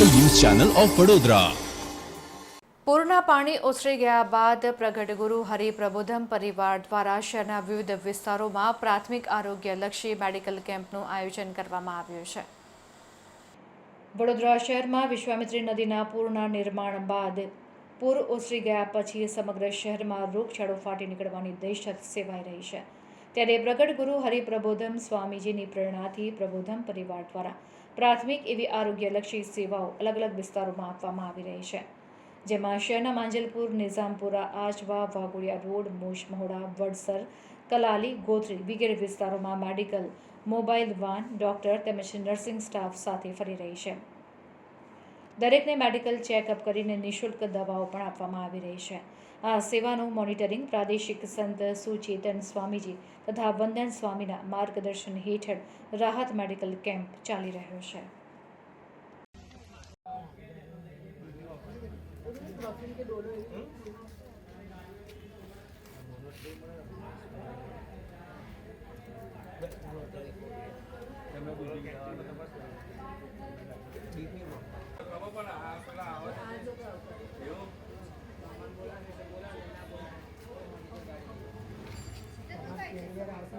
Channel of Vadodara. પૂરના પાણી ઓસરી ગયા બાદ પ્રગટ ગુરુ હરિપ્રબોધમ પરિવાર દ્વારા શહેરના વિવિધ વિસ્તારોમાં પ્રાથમિક આરોગ્યલક્ષી મેડિકલ કેમ્પનું આયોજન કરવામાં આવ્યું છે. વડોદરા શહેરમાં વિશ્વામિત્રી નદીના પૂરના નિર્માણ બાદ પૂર ઓસરી ગયા પછી સમગ્ર શહેરમાં રોગચાળો ફાટી નીકળવાની દહેશત સેવાઈ રહી છે. ત્યારે પ્રગટ ગુરુ હરિપ્રબોધમ સ્વામીજીની પ્રેરણાથી પ્રબોધમ પરિવાર દ્વારા પ્રાથમિક એવી આરોગ્યલક્ષી સેવાઓ અલગ અલગ વિસ્તારોમાં આપવામાં આવી રહી છે. જેમાં શહેરના માંજલપુર, નિઝામપુરા આજવા વાઘોડિયા રોડ, મોશ મહોડા, વડસર, કલાલી, ગોત્રી વગેરે વિસ્તારોમાં મેડિકલ મોબાઈલ વાન, ડૉક્ટર તેમજ નર્સિંગ સ્ટાફ સાથે ફરી રહી છે. દરેકને મેડિકલ ચેકઅપ કરીને નિઃશુલ્ક દવાઓ પણ આપવામાં આવી રહી છે. આ સેવાનું મોનિટરિંગ પ્રાદેશિક સંત સુચેતન સ્વામીજી તથા વંદન સ્વામીના માર્ગદર્શન હેઠળ રાહત મેડિકલ કેમ્પ ચાલી રહ્યો છે.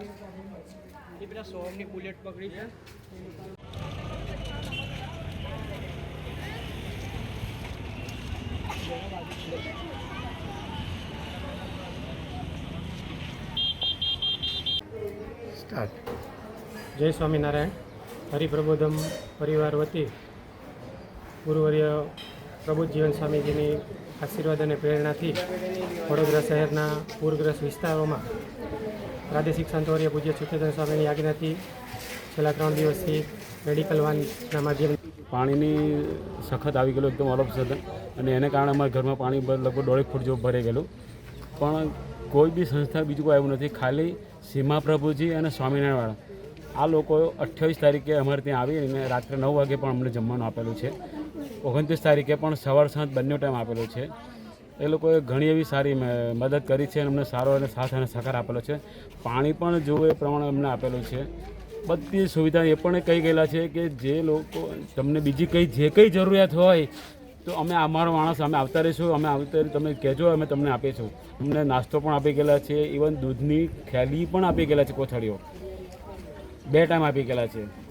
એ પેલા સોમની બુલેટ પકડી છે. જય સ્વામિનારાયણ. હરિપ્રબોધમ પરિવાર વતી ગુરુવર્ય પ્રબુદ્ધ જીવન સ્વામીજીની આશીર્વાદ અને પ્રેરણાથી વડોદરા શહેરના પૂરગ્રસ્ત વિસ્તારોમાં પ્રાદેશિક સંતવર્ય પૂજ્ય સુચેતન સ્વામીની આજ્ઞાથી છેલ્લા ત્રણ દિવસથી મેડિકલ વાનના માધ્યમ પાણીની સખત આવી ગયેલું એકદમ સદન. અને એને કારણે અમારા ઘરમાં પાણી લગભગ દોઢેક ફૂટ જેવું ભરાઈ ગયેલું. પણ કોઈ બી સંસ્થા બીજું કોઈ આવ્યું નથી. ખાલી સીમા પ્રભુજી અને સ્વામિનારાયણ આ લોકો અઠ્યાવીસ તારીખે અમારે ત્યાં આવીને રાત્રે નવ વાગે પણ અમને જમવાનું આપેલું છે. ઓગણત્રીસ તારીખે પણ સવાર સાંજ બંને ટાઈમ આપેલો છે. એ લોકોએ ઘણી એવી સારી મદદ કરી છે અને અમને સારો અને સાથ અને સહકાર આપેલો છે. પાણી પણ જોવું એ પ્રમાણે અમને આપેલું છે. બધી સુવિધા એ પણ કહી ગયેલા છે કે જે લોકો તમને બીજી કંઈ જે કંઈ જરૂરિયાત હોય તો અમે અમારો માણસ અમે આવતા રહીશું, અમે આવતા તમે કહેજો, અમે તમને આપીશું. અમને નાસ્તો પણ આપી ગયેલા છે, ઇવન દૂધની થેલી પણ આપી ગયેલા છે કોથળીઓ. બે ટાઈમ આપી ગયેલા છે.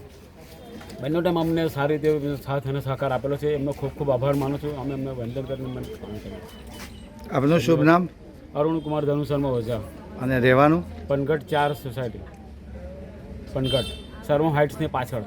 બંને ટાઈમ અમને સારી રીતે સાથ અને સહકાર આપેલો છે. એમનો ખૂબ ખૂબ આભાર માનું છું. અમે અમને વંદન કરીને મને કર્યું. આપનું શુભ નામ? અરુણ કુમાર ધનુ શર્મા ઓઝા. અને રહેવાનું? પનગઢ ચાર સોસાયટી. પનગઢ. સર્વ હાઇટ્સની પાછળ.